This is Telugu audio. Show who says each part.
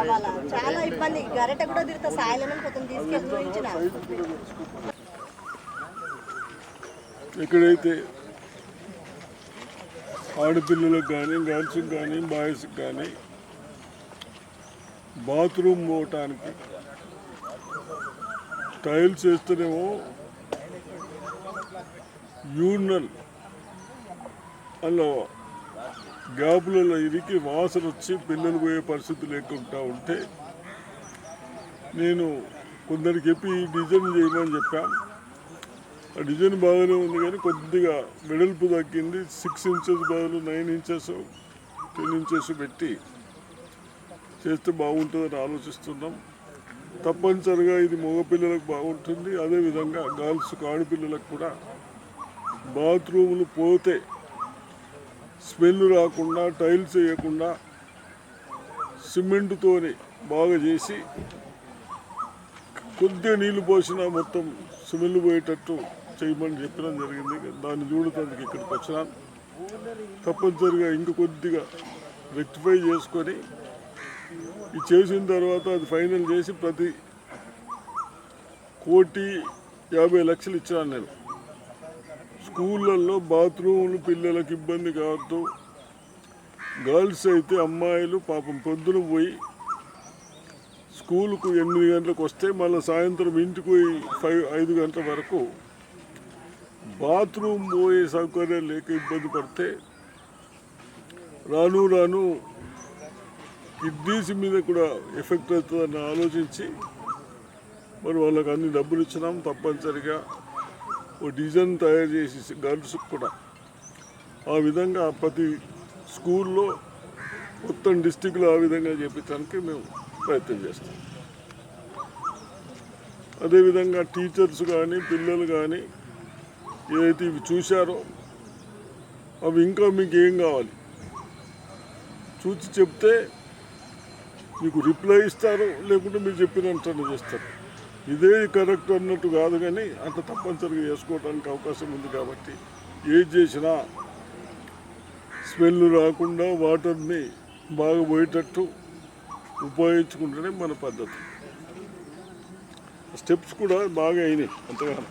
Speaker 1: రావాలా? చాలా ఇబ్బంది. గరిట కూడా తిరుగుతా సాయలేమని కొంచెం తీసుకెళ్ళి చూపించిన.
Speaker 2: ఎక్కడైతే ఆడపిల్లలకు కానీ గర్ల్స్కి కానీ బాయ్స్కి కానీ బాత్రూమ్ పోవటానికి టైల్స్ వేస్తేనేమో యూరినల్ అలా గ్యాపులలో ఇరికి వాసన వచ్చి పిల్లలు పోయే పరిస్థితి లేకుండా ఉంటే నేను కొందరికి చెప్పి ఈ డిజైన్ చేయమని చెప్పాను ఆ డిజైన్ బాగానే ఉంది కానీ కొద్దిగా వెడల్పు తగ్గింది. సిక్స్ ఇంచెస్ బదులు నైన్ ఇంచెస్ టెన్ ఇంచెస్ పెట్టి చేస్తే బాగుంటుందని ఆలోచిస్తున్నాం. తప్పనిసరిగా ఇది మగపిల్లలకు బాగుంటుంది. అదేవిధంగా గర్ల్స్ ఆడపిల్లలకు కూడా బాత్రూములు పోతే స్మెల్ రాకుండా టైల్స్ వేయకుండా సిమెంట్తోని బాగా చేసి కొద్దిగా నీళ్ళు పోసినా మొత్తం స్మెల్ పోయేటట్టు చేయమని చెప్పడం జరిగింది. దాన్ని చూడటానికి ఇక్కడికి వచ్చినాను తప్పనిసరిగా ఇంక కొద్దిగా రెక్టిఫై చేసుకొని ఇది చేసిన తర్వాత అది ఫైనల్ చేసి ప్రతి కోటి యాభై లక్షలు ఇచ్చినాను నేను. స్కూళ్ళల్లో బాత్రూములు పిల్లలకు ఇబ్బంది కావద్దు. గర్ల్స్ అయితే అమ్మాయిలు పాపం పొద్దున పోయి స్కూల్కు ఎనిమిది గంటలకు వస్తే మళ్ళీ సాయంత్రం ఇంటికి పోయి ఫైవ్ ఐదు గంటల వరకు బాత్రూమ్ పోయే సౌకర్యం లేక ఇబ్బంది పడితే రాను రాను కిడ్నీస్ మీద కూడా ఎఫెక్ట్ అవుతుందని ఆలోచించి మరి వాళ్ళకి అన్ని డబ్బులు ఇచ్చినాం తప్పనిసరిగా. ఓ డిజైన్ తయారు చేసి గర్ల్స్ కూడా. ఆ విధంగా ప్రతి స్కూల్లో మొత్తం డిస్టిక్లో ఆ విధంగా చేపించడానికి మేము ప్రయత్నం చేస్తాం. అదేవిధంగా టీచర్స్ కానీ పిల్లలు కానీ ఏదైతే ఇవి చూశారో అవి ఇంకా మీకు ఏం కావాలి? చూసి చెప్తే మీకు రిప్లై ఇస్తారు లేకుంటే మీరు చెప్పినట్టు చేస్తారు. ఇదే కరెక్ట్ అన్నట్టు కాదు కానీ అంత తప్పనిసరిగా చేసుకోవడానికి అవకాశం ఉంది కాబట్టి ఏది చేసినా స్మెల్ రాకుండా వాటర్ని బాగా పోయేటట్టు ఉపయోగించుకుంటేనే మన పద్ధతి. స్టెప్స్ కూడా బాగా అయినాయి అంతగానో.